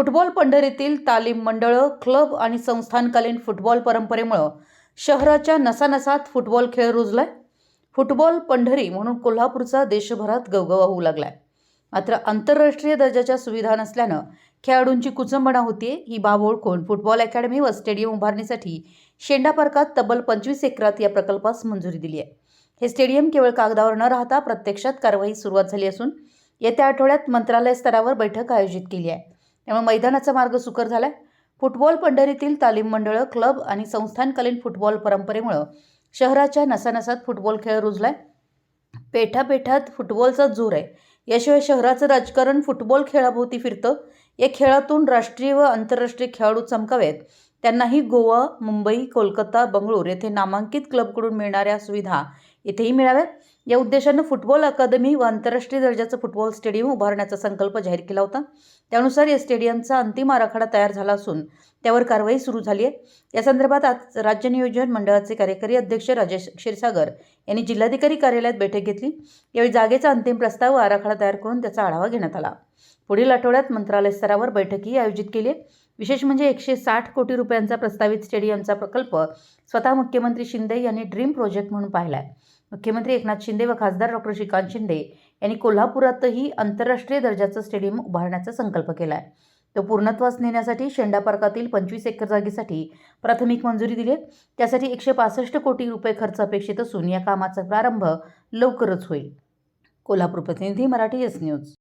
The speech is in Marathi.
फुटबॉल पंढरीतील तालीम मंडळं क्लब आणि संस्थानकालीन फुटबॉल परंपरेमुळं शहराच्या नसानसात फुटबॉल खेळ रुजलाय. फुटबॉल पंढरी म्हणून कोल्हापूरचा देशभरात गवगवा होऊ लागलाय. मात्र आंतरराष्ट्रीय दर्जाच्या सुविधा नसल्यानं खेळाडूंची कुचंबणा होतीये. ही बाब ओळखून फुटबॉल अकॅडमी व स्टेडियम उभारणीसाठी शेंडा पार्कात तब्बल पंचवीस एकरात या प्रकल्पास मंजुरी दिली आहे हे स्टेडियम केवळ कागदावर न राहता प्रत्यक्षात कारवाई सुरुवात झाली असून येत्या आठवड्यात मंत्रालय स्तरावर बैठक आयोजित केली आहे. त्यामुळे मैदानाचा मार्ग सुकर झालाय. फुटबॉल पंढरीतील तालीम मंडळं क्लब आणि संस्थानकालीन फुटबॉल परंपरेमुळं शहराच्या नसानसात फुटबॉल खेळ रुजलाय. पेठापेठात फुटबॉलचा जोर आहे. याशिवाय शहराचं राजकारण फुटबॉल खेळाभोवती फिरतं. या खेळातून राष्ट्रीय व आंतरराष्ट्रीय खेळाडू चमकावेत. त्यांनाही गोवा मुंबई कोलकाता बंगळूर येथे नामांकित क्लबकडून मिळणाऱ्या सुविधा इथेही मिळाव्यात. या उद्देशानं फुटबॉल अकादमी व आंतरराष्ट्रीय दर्जाचं फुटबॉल स्टेडियम उभारण्याचा संकल्प जाहीर केला होता. त्यानुसार या स्टेडियमचा अंतिम आराखडा तयार झाला असून त्यावर कारवाई सुरू झाली आहे. या संदर्भात आज राज्य नियोजन मंडळाचे कार्यकारी अध्यक्ष राजेश क्षीरसागर यांनी जिल्हाधिकारी कार्यालयात बैठक घेतली. यावेळी जागेचा अंतिम प्रस्ताव व आराखडा तयार करून त्याचा आढावा घेण्यात आला. पुढील आठवड्यात मंत्रालय स्तरावर बैठकही आयोजित केली आहे. विशेष म्हणजे एकशे साठ कोटी रुपयांचा प्रस्तावित स्टेडियमचा प्रकल्प स्वतः मुख्यमंत्री शिंदे यांनी ड्रीम प्रोजेक्ट म्हणून पाहिला आहे मुख्यमंत्री एकनाथ शिंदे व खासदार डॉक्टर श्रीकांत शिंदे यांनी कोल्हापुरातही आंतरराष्ट्रीय दर्जाचं स्टेडियम उभारण्याचा संकल्प केला आहे तो पूर्णत्वास नेण्यासाठी शेंडा पार्कातील पंचवीस एकर जागेसाठी प्राथमिक मंजुरी दिली आहे त्यासाठी एकशे पासष्ट कोटी रुपये खर्च अपेक्षित असून या कामाचा प्रारंभ लवकरच होईल. कोल्हापूर प्रतिनिधी मराठी एस न्यूज.